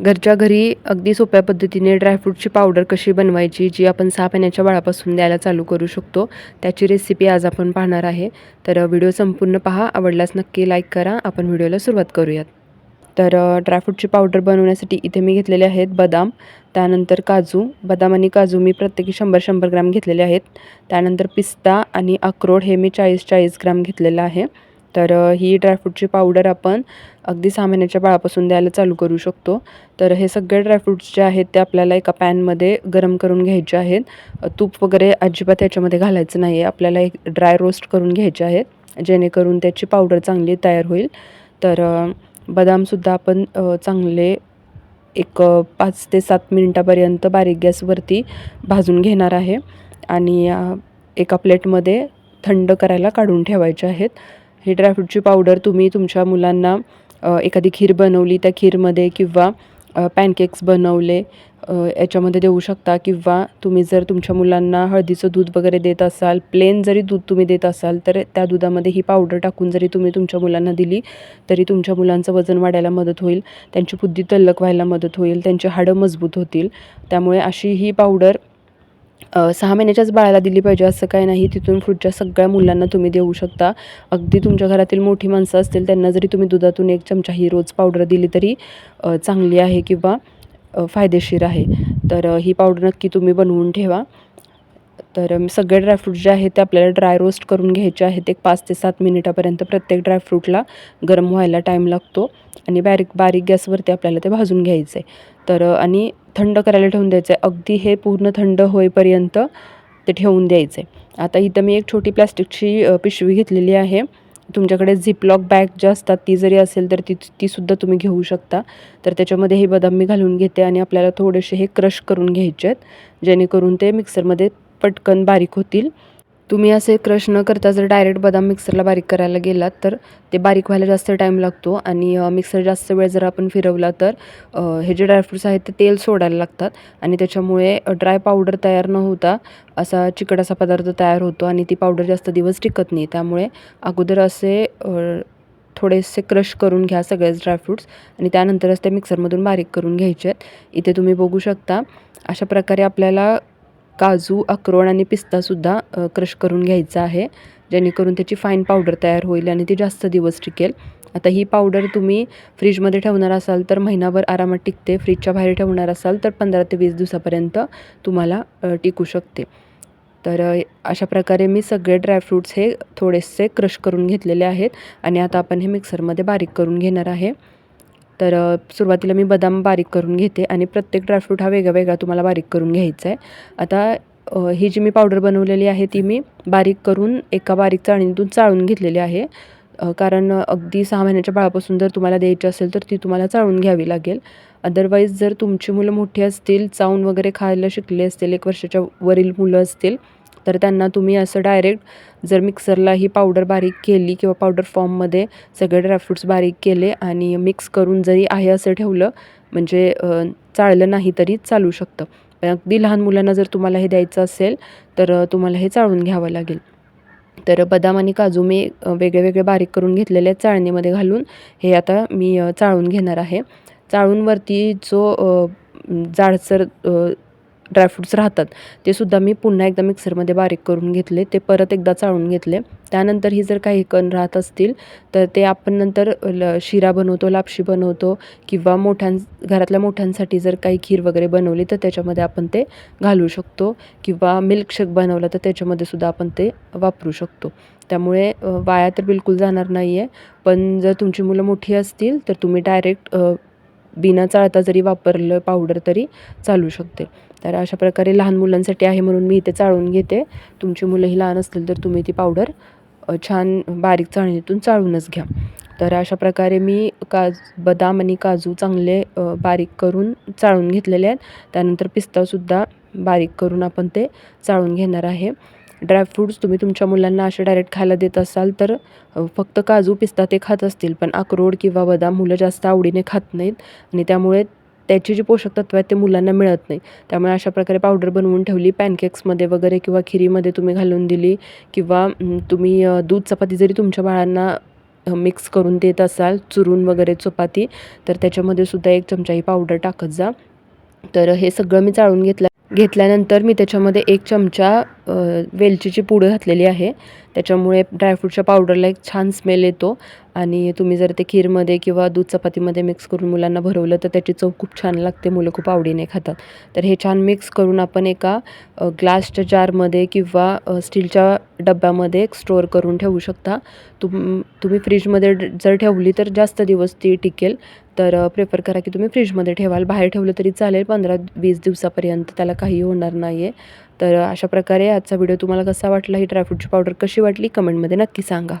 घरच्या घरी अगदी सोप्या पद्धतीने ड्रायफ्रूटची पावडर कशी बनवायची जी आपण सहा महिन्याच्या बाळापासून द्यायला चालू करू शकतो त्याची रेसिपी आज आपण पाहणार आहे. तर व्हिडिओ संपूर्ण पहा. आवडल्यास नक्की लाईक करा. आपण व्हिडिओला सुरुवात करूयात. तर ड्रायफ्रूटची पावडर बनवण्यासाठी इथे मी घेतलेले आहेत बदाम त्यानंतर काजू. बदाम आणि काजू मी प्रत्येकी शंभर शंभर ग्राम घेतलेले आहेत. त्यानंतर पिस्ता आणि अक्रोड हे मी चाळीस चाळीस ग्राम घेतलेलं आहे. तर ही ड्रायफ्रूटची पावडर आपण अगदी सहा महिन्याच्या बाळापासून द्यायला चालू करू शकतो. तर हे सगळे ड्रायफ्रूट्स जे आहेत ते आपल्याला एका पॅनमध्ये गरम करून घ्यायचे आहेत. तूप वगैरे अजिबात याच्यामध्ये घालायचं नाही आहे आपल्याला एक ड्राय रोस्ट करून घ्यायचे आहेत जेणेकरून त्याची पावडर चांगली तयार होईल. तर बदामसुद्धा आपण चांगले एक पाच ते सात मिनटापर्यंत बारीक गॅसवरती भाजून घेणार आहे. आणि एका प्लेटमध्ये थंड करायला काढून ठेवायचे आहेत. ही ड्रायफ्रूटची पावडर तुम्ही तुमच्या मुलांना एखादी खीर बनवली त्या खीरमध्ये किंवा पॅनकेक्स बनवले याच्यामध्ये देऊ शकता किंवा तुम्ही जर तुमच्या मुलांना हळदीचं दूध वगैरे देत असाल प्लेन जरी दूध तुम्ही देत असाल तर त्या दुधामध्ये ही पावडर टाकून जरी तुम्ही तुमच्या मुलांना दिली तरी तुमच्या मुलांचं वजन वाढायला मदत होईल त्यांची बुद्धी तल्लक व्हायला मदत होईल त्यांची हाडं मजबूत होतील. त्यामुळे अशी ही पावडर सहा महिन्याच्याच बाळाला दिली पाहिजे असं काही नाही. तिथून पुढच्या सगळ्या मुलांना तुम्ही देऊ शकता. अगदी तुमच्या घरातील मोठी माणसं असतील त्यांना जरी तुम्ही दुधातून एक चमचा ही रोज पावडर दिली तरी चांगली आहे किंवा फायदेशीर आहे. तर ही पावडर नक्की तुम्ही बनवून ठेवा. तर सगळे ड्रायफ्रूट जे आहेत ते आपल्याला ड्राय रोस्ट करून घ्यायचे आहेत. एक पाच ते सात मिनिटापर्यंत प्रत्येक ड्रायफ्रूटला गरम व्हायला टाईम लागतो आणि बारीक बारीक गॅसवरती आपल्याला ते भाजून घ्यायचं. आहे तर आणि थंड करायला ठेवून द्यायचं. आहे अगदी हे पूर्ण थंड होईपर्यंत ते ठेवून द्यायचं. आहे आता इथं मी एक छोटी प्लॅस्टिकची पिशवी घेतलेली आहे. तुमच्याकडे झिपलॉक बॅग ज्या असतात ती जरी असेल तर ती तीसुद्धा तुम्ही घेऊ शकता. तर त्याच्यामध्ये हे बदाम मी घालून घेते आणि आपल्याला थोडेसे हे क्रश करून घ्यायचे आहेत जेणेकरून ते मिक्सरमध्ये पटकन बारीक होतील. तुम्ही असे क्रश न करता जर डायरेक्ट बदाम मिक्सरला बारीक करायला गेलात तर ते बारीक व्हायला जास्त टाईम लागतो. आणि मिक्सर जास्त वेळ जर आपण फिरवला तर हे जे ड्रायफ्रूट्स आहेत ते तेल सोडायला लागतात. आणि त्याच्यामुळे ड्राय पावडर तयार न होता असा चिकट असा पदार्थ तयार होतो आणि ती पावडर जास्त दिवस टिकत नाही. त्यामुळे अगोदर असे थोडेसे क्रश करून घ्या सगळेच ड्रायफ्रूट्स आणि त्यानंतरच ते मिक्सरमधून बारीक करून घ्यायचे आहेत. इथे तुम्ही बघू शकता अशा प्रकारे आपल्याला काजू अक्रोड आणि पिस्तासुद्धा क्रश करून घ्यायचा आहे. जेणेकरून त्याची फाईन पावडर तयार होईल आणि ती जास्त दिवस टिकेल. आता ही पावडर तुम्ही फ्रीजमध्ये ठेवणार असाल तर महिनाभर आरामात टिकते. फ्रीजच्या बाहेर ठेवणार असाल तर पंधरा ते वीस दिवसापर्यंत तुम्हाला टिकू शकते. तर अशा प्रकारे मी सगळे ड्रायफ्रूट्स हे थोडेसे क्रश करून घेतलेले आहेत आणि आता आपण हे मिक्सरमध्ये बारीक करून घेणार आहे. तर सुरुवातीला मी बदाम बारीक करून घेते आणि प्रत्येक ड्रायफ्रूट हा वेगळा वेगळा तुम्हाला बारीक करून घ्यायचा आहे. आता ही जी मी पावडर बनवलेली आहे ती मी बारीक करून एका बारीक चाळणीतून चाळून घेतलेली आहे. कारण अगदी सहा महिन्याच्या बाळापासून जर तुम्हाला द्यायची असेल तर ती तुम्हाला चाळून घ्यावी लागेल. अदरवाईज जर तुमची मुलं मोठी असतील चावून वगैरे खायला शिकले असतील एक वर्षाच्या वरील मुलं असतील तर त्यांना तुम्ही असं डायरेक्ट जर मिक्सरला ही पावडर बारीक केली किंवा पावडर फॉर्ममध्ये सगळे ड्रायफ्रूट्स बारीक केले आणि मिक्स करून जरी आहे असं ठेवलं म्हणजे चाळलं नाही तरी चालू शकतं. पण अगदी लहान मुलांना जर तुम्हाला हे द्यायचं असेल तर तुम्हाला हे चाळून घ्यावं लागेल. तर बदाम आणि काजू मी वेगळे वेगळे बारीक करून घेतलेले चाळणीमध्ये घालून. हे आता मी चाळून घेणार आहे. चाळूनवरती जो जाडसर ड्रायफ्रूट्स राहतात. ते सुद्धा मी पुन्हा एकदा मिक्सरमध्ये बारीक करून घेतले. ते परत एकदा चाळून घेतले. त्यानंतर ही जर काही कण राहत असतील तर ते आपण नंतर ल शिरा बनवतो लापशी बनवतो किंवा मोठ्यां घरातल्या मोठ्यांसाठी जर काही खीर वगैरे बनवली तर त्याच्यामध्ये आपण ते घालू शकतो. किंवा मिल्कशेक बनवलं तर त्याच्यामध्ये सुद्धा आपण ते वापरू शकतो. त्यामुळे वाया तर बिलकुल जाणार नाही आहे पण जर तुमची मुलं मोठी असतील तर तुम्ही डायरेक्ट बिना चाळता जरी वापरलं पावडर तरी चालू शकते. तर अशा प्रकारे लहान मुलांसाठी आहे म्हणून मी इथे चाळून घेते. तुमची मुलंही लहान असतील तर तुम्ही ती पावडर छान बारीक चाळणीतून चाळूनच घ्या. तर अशा प्रकारे मी काज बदाम आणि काजू चांगले बारीक करून चाळून घेतलेले आहेत. त्यानंतर पिस्तासुद्धा बारीक करून आपण ते चाळून घेणार आहे. ड्रायफ्रूट्स तुम्ही तुमच्या मुलांना असे डायरेक्ट खायला देत असाल तर फक्त काजू पिस्ता ते खात असतील. पण अक्रोड किंवा बदाम मुलं जास्त आवडीने खात नाहीत आणि त्यामुळे त्याची जी पोषक तत्व आहेत ते मुलांना मिळत नाही त्यामुळे अशा प्रकारे पावडर बनवून ठेवली पॅनकेक्समध्ये वगैरे किंवा खिरीमध्ये तुम्ही घालून दिली किंवा तुम्ही दूध चपाती जरी तुमच्या बाळांना मिक्स करून देत असाल चुरून वगैरे चपाती तर त्याच्यामध्ये सुद्धा एक चमचा ही पावडर टाकत जा. तर हे सगळं मी चाळून घेतलं घेतल्यानंतर मी त्याच्यामध्ये एक चमचा वेलचीची पूड घातलेली आहे. त्याच्यामुळे ड्रायफ्रूटच्या पावडरला एक छान स्मेल येतो. आणि तुम्ही जर ते खीरमध्ये किंवा दूध चपातीमध्ये मिक्स करून मुलांना भरवलं तर त्याची चव खूप छान लागते. मुलं खूप आवडीने खातात. तर हे छान मिक्स करून आपण एका ग्लासच्या जारमध्ये किंवा स्टीलच्या डब्यामध्ये स्टोअर करून ठेवू शकता. तुम तुम्ही फ्रीजमध्ये जर ठेवली तर जास्त दिवस ती टिकेल. तर प्रेफर करा की तुम्ही फ्रीजमध्ये ठेवाल. बाहेर ठेवलं तरी चालेल. पंधरा वीस दिवसापर्यंत त्याला काही होणार नाही आहे तर अशा प्रकारे आजचा व्हिडिओ तुम्हाला कसा वाटला ही ड्रायफ्रूटची पावडर कशी वाटली कमेंटमध्ये नक्की सांगा.